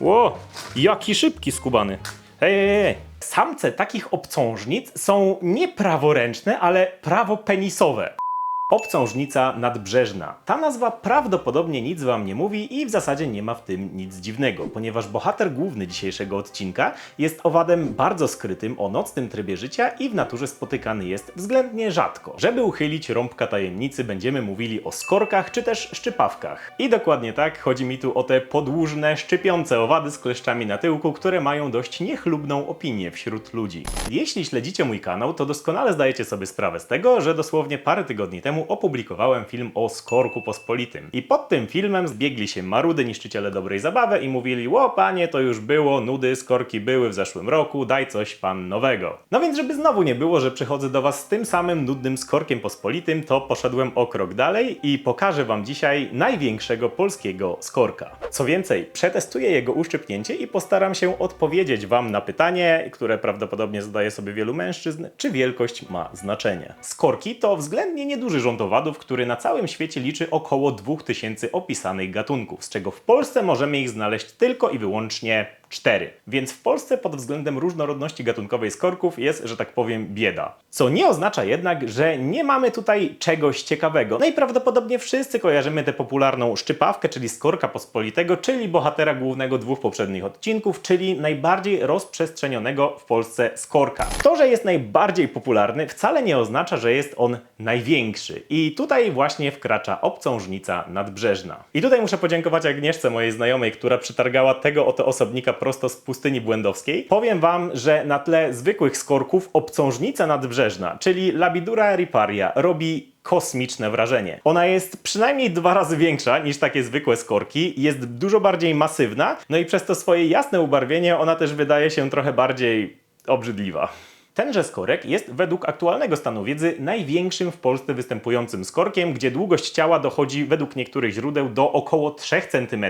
Ło, jaki szybki skubany. Hej, hej, hej. Samce takich obcążnic są nie praworęczne, ale prawopenisowe. Obcążnica nadbrzeżna. Ta nazwa prawdopodobnie nic wam nie mówi i w zasadzie nie ma w tym nic dziwnego, ponieważ bohater główny dzisiejszego odcinka jest owadem bardzo skrytym o nocnym trybie życia i w naturze spotykany jest względnie rzadko. Żeby uchylić rąbka tajemnicy, będziemy mówili o skorkach czy też szczypawkach. I dokładnie tak, chodzi mi tu o te podłużne, szczypiące owady z kleszczami na tyłku, które mają dość niechlubną opinię wśród ludzi. Jeśli śledzicie mój kanał, to doskonale zdajecie sobie sprawę z tego, że dosłownie parę tygodni temu opublikowałem film o skorku pospolitym. I pod tym filmem zbiegli się marudy niszczyciele dobrej zabawy i mówili: Ło, panie, to już było, nudy, skorki były w zeszłym roku, daj coś pan nowego. No więc, żeby znowu nie było, że przychodzę do was z tym samym nudnym skorkiem pospolitym, to poszedłem o krok dalej i pokażę wam dzisiaj największego polskiego skorka. Co więcej, przetestuję jego uszczypnięcie i postaram się odpowiedzieć wam na pytanie, które prawdopodobnie zadaje sobie wielu mężczyzn, czy wielkość ma znaczenie. Skorki to względnie nieduży rząd owadów, który na całym świecie liczy około 2000 opisanych gatunków, z czego w Polsce możemy ich znaleźć tylko i wyłącznie cztery. Więc w Polsce pod względem różnorodności gatunkowej skorków jest, że tak powiem, bieda. Co nie oznacza jednak, że nie mamy tutaj czegoś ciekawego. Najprawdopodobniej wszyscy kojarzymy tę popularną szczypawkę, czyli skorka pospolitego, czyli bohatera głównego dwóch poprzednich odcinków, czyli najbardziej rozprzestrzenionego w Polsce skorka. To, że jest najbardziej popularny, wcale nie oznacza, że jest on największy. I tutaj właśnie wkracza obcążnica nadbrzeżna. I tutaj muszę podziękować Agnieszce, mojej znajomej, która przytargała tego oto osobnika prosto z pustyni błędowskiej. Powiem wam, że na tle zwykłych skorków obcążnica nadbrzeżna, czyli Labidura riparia, robi kosmiczne wrażenie. Ona jest przynajmniej dwa razy większa niż takie zwykłe skorki, jest dużo bardziej masywna, no i przez to swoje jasne ubarwienie ona też wydaje się trochę bardziej obrzydliwa. Tenże skorek jest według aktualnego stanu wiedzy największym w Polsce występującym skorkiem, gdzie długość ciała dochodzi według niektórych źródeł do około 3 cm,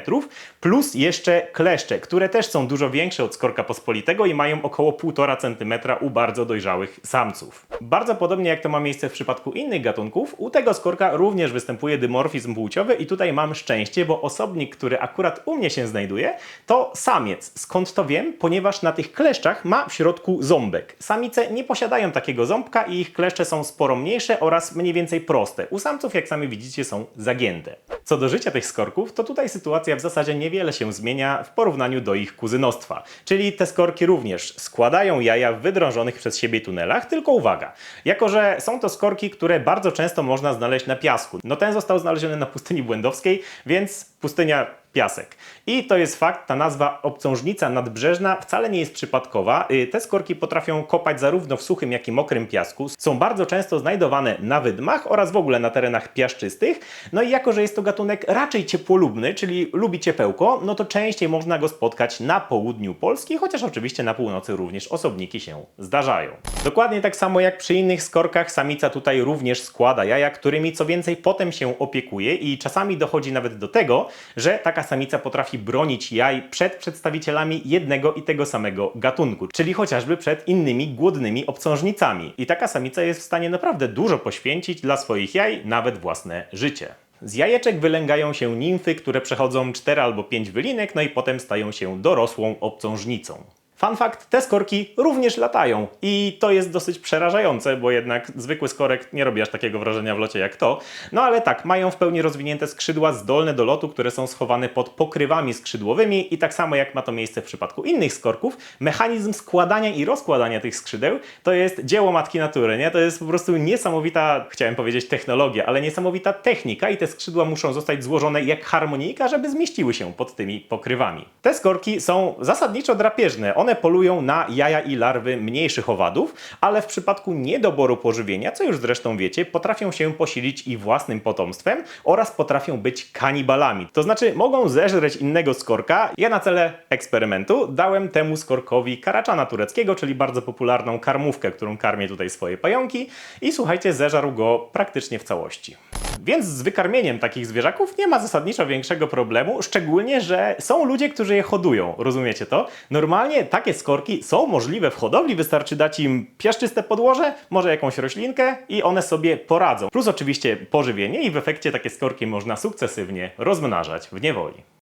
plus jeszcze kleszcze, które też są dużo większe od skorka pospolitego i mają około 1,5 cm u bardzo dojrzałych samców. Bardzo podobnie jak to ma miejsce w przypadku innych gatunków, u tego skorka również występuje dymorfizm płciowy i tutaj mam szczęście, bo osobnik, który akurat u mnie się znajduje, to samiec. Skąd to wiem? Ponieważ na tych kleszczach ma w środku ząbek. Samice nie posiadają takiego ząbka i ich kleszcze są sporo mniejsze oraz mniej więcej proste. U samców, jak sami widzicie, są zagięte. Co do życia tych skorków, to tutaj sytuacja w zasadzie niewiele się zmienia w porównaniu do ich kuzynostwa. Czyli te skorki również składają jaja w wydrążonych przez siebie tunelach, tylko uwaga, jako że są to skorki, które bardzo często można znaleźć na piasku. No ten został znaleziony na pustyni błędowskiej, więc pustynia piasek. I to jest fakt, ta nazwa obcążnica nadbrzeżna wcale nie jest przypadkowa. Y, Te skorki potrafią kopać zarówno w suchym, jak i mokrym piasku. Są bardzo często znajdowane na wydmach oraz w ogóle na terenach piaszczystych. No i jako, że jest to gatunek raczej ciepłolubny, czyli lubi ciepełko, no to częściej można go spotkać na południu Polski, chociaż oczywiście na północy również osobniki się zdarzają. Dokładnie tak samo jak przy innych skorkach, samica tutaj również składa jaja, którymi co więcej potem się opiekuje i czasami dochodzi nawet do tego, że taka samica potrafi bronić jaj przed przedstawicielami jednego i tego samego gatunku, czyli chociażby przed innymi głodnymi obcążnicami. I taka samica jest w stanie naprawdę dużo poświęcić dla swoich jaj, nawet własne życie. Z jajeczek wylęgają się nimfy, które przechodzą 4 albo 5 wylinek, no i potem stają się dorosłą obcążnicą. Fun fact, te skorki również latają i to jest dosyć przerażające, bo jednak zwykły skorek nie robi aż takiego wrażenia w locie jak to. No ale tak, mają w pełni rozwinięte skrzydła zdolne do lotu, które są schowane pod pokrywami skrzydłowymi i tak samo jak ma to miejsce w przypadku innych skorków, mechanizm składania i rozkładania tych skrzydeł to jest dzieło matki natury, nie? To jest po prostu niesamowita, chciałem powiedzieć technologia, ale niesamowita technika i te skrzydła muszą zostać złożone jak harmonijka, żeby zmieściły się pod tymi pokrywami. Te skorki są zasadniczo drapieżne. One polują na jaja i larwy mniejszych owadów, ale w przypadku niedoboru pożywienia, co już zresztą wiecie, potrafią się posilić i własnym potomstwem oraz potrafią być kanibalami. To znaczy mogą zeżreć innego skorka. Ja na cele eksperymentu dałem temu skorkowi karaczana tureckiego, czyli bardzo popularną karmówkę, którą karmię tutaj swoje pająki i słuchajcie, zeżarł go praktycznie w całości. Więc z wykarmieniem takich zwierzaków nie ma zasadniczo większego problemu, szczególnie, że są ludzie, którzy je hodują. Rozumiecie to? Normalnie takie skorki są możliwe w hodowli, wystarczy dać im piaszczyste podłoże, może jakąś roślinkę i one sobie poradzą. Plus oczywiście pożywienie i w efekcie takie skorki można sukcesywnie rozmnażać w niewoli.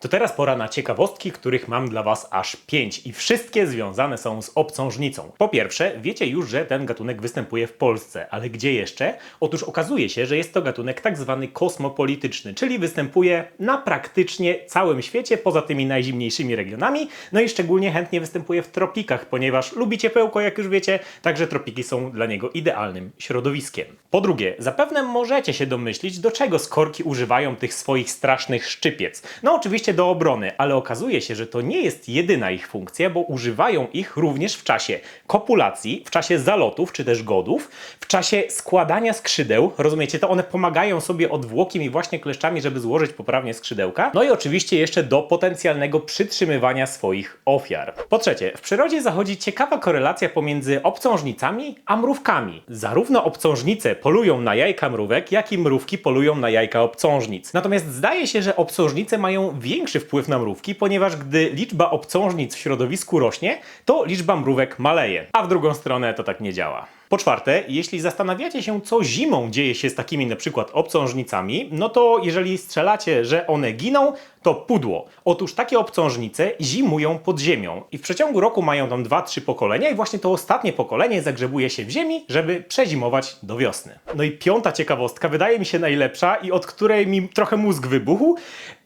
To teraz pora na ciekawostki, których mam dla Was aż pięć i wszystkie związane są z obcążnicą. Po pierwsze, wiecie już, że ten gatunek występuje w Polsce, ale gdzie jeszcze? Otóż okazuje się, że jest to gatunek tak zwany kosmopolityczny, czyli występuje na praktycznie całym świecie, poza tymi najzimniejszymi regionami, no i szczególnie chętnie występuje w tropikach, ponieważ lubi ciepełko, jak już wiecie, także tropiki są dla niego idealnym środowiskiem. Po drugie, zapewne możecie się domyślić, do czego skorki używają tych swoich strasznych szczypiec. No oczywiście do obrony, ale okazuje się, że to nie jest jedyna ich funkcja, bo używają ich również w czasie kopulacji, w czasie zalotów czy też godów, w czasie składania skrzydeł. Rozumiecie, to one pomagają sobie odwłokiem i właśnie kleszczami, żeby złożyć poprawnie skrzydełka. No i oczywiście jeszcze do potencjalnego przytrzymywania swoich ofiar. Po trzecie, w przyrodzie zachodzi ciekawa korelacja pomiędzy obcążnicami a mrówkami. Zarówno obcążnice polują na jajka mrówek, jak i mrówki polują na jajka obcążnic. Natomiast zdaje się, że obcążnice mają większy wpływ na mrówki, ponieważ gdy liczba obcążnic w środowisku rośnie, to liczba mrówek maleje. A w drugą stronę to tak nie działa. Po czwarte, jeśli zastanawiacie się, co zimą dzieje się z takimi na przykład obcążnicami, no to jeżeli strzelacie, że one giną, to pudło. Otóż takie obcążnice zimują pod ziemią i w przeciągu roku mają tam 2-3 pokolenia i właśnie to ostatnie pokolenie zagrzebuje się w ziemi, żeby przezimować do wiosny. No i piąta ciekawostka, wydaje mi się najlepsza i od której mi trochę mózg wybuchł.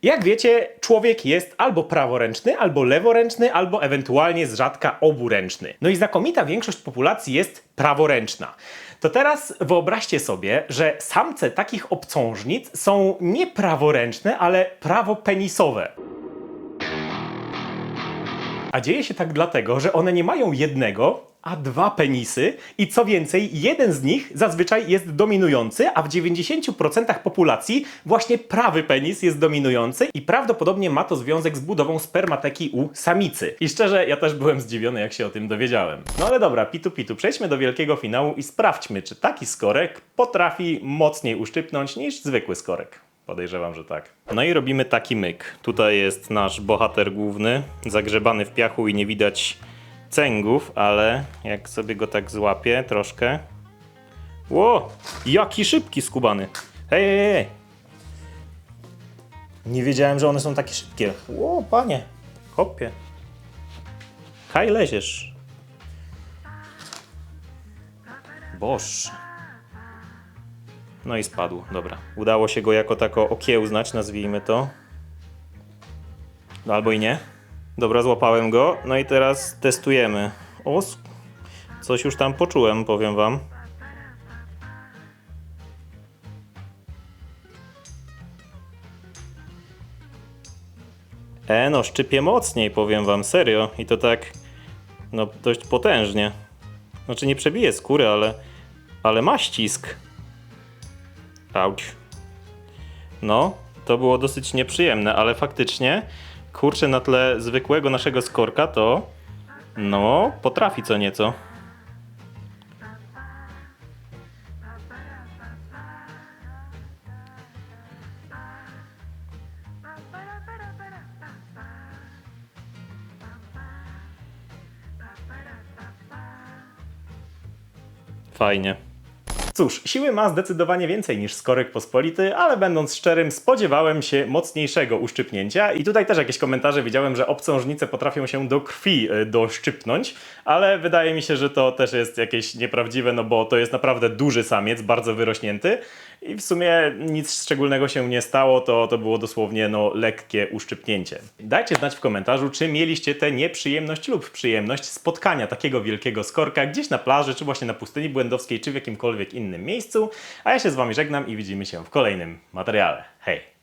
Jak wiecie, człowiek jest albo praworęczny, albo leworęczny, albo ewentualnie z rzadka oburęczny. No i znakomita większość populacji jest praworęczna. To teraz wyobraźcie sobie, że samce takich obcążnic są nie praworęczne, ale prawopenisowe. A dzieje się tak dlatego, że one nie mają jednego, a dwa penisy i co więcej, jeden z nich zazwyczaj jest dominujący, a w 90% populacji właśnie prawy penis jest dominujący i prawdopodobnie ma to związek z budową spermateki u samicy. I szczerze, ja też byłem zdziwiony, jak się o tym dowiedziałem. No ale dobra, pitu pitu, przejdźmy do wielkiego finału i sprawdźmy, czy taki skorek potrafi mocniej uszczypnąć niż zwykły skorek. Podejrzewam, że tak. No i robimy taki myk. Tutaj jest nasz bohater główny, zagrzebany w piachu i nie widać cęgów, ale jak sobie go tak złapię troszkę. Ło! Jaki szybki skubany! Hej, hej, hej! Nie wiedziałem, że one są takie szybkie. Ło, panie! Hopie! Kaj leziesz! Boż! No i spadł, dobra. Udało się go jako tako okiełznać, nazwijmy to. No albo i nie. Dobra, złapałem go. No i teraz testujemy. O, coś już tam poczułem, powiem wam. E, no, szczypie mocniej, powiem wam, serio. I to tak, no, dość potężnie. Znaczy, nie przebije skóry, ale, ale ma ścisk. Auć. No, to było dosyć nieprzyjemne, ale faktycznie, kurczę, na tle zwykłego naszego skorka to, no, potrafi co nieco. Fajnie. Cóż, siły ma zdecydowanie więcej niż skorek pospolity, ale będąc szczerym, spodziewałem się mocniejszego uszczypnięcia. I tutaj też jakieś komentarze widziałem, że obcążnice potrafią się do krwi y, doszczypnąć, ale wydaje mi się, że to też jest jakieś nieprawdziwe, no bo to jest naprawdę duży samiec, bardzo wyrośnięty i w sumie nic szczególnego się nie stało, to, to było dosłownie no, lekkie uszczypnięcie. Dajcie znać w komentarzu, czy mieliście tę nieprzyjemność lub przyjemność spotkania takiego wielkiego skorka gdzieś na plaży, czy właśnie na pustyni błędowskiej, czy w jakimkolwiek innym miejscu. A ja się z Wami żegnam i widzimy się w kolejnym materiale. Hej!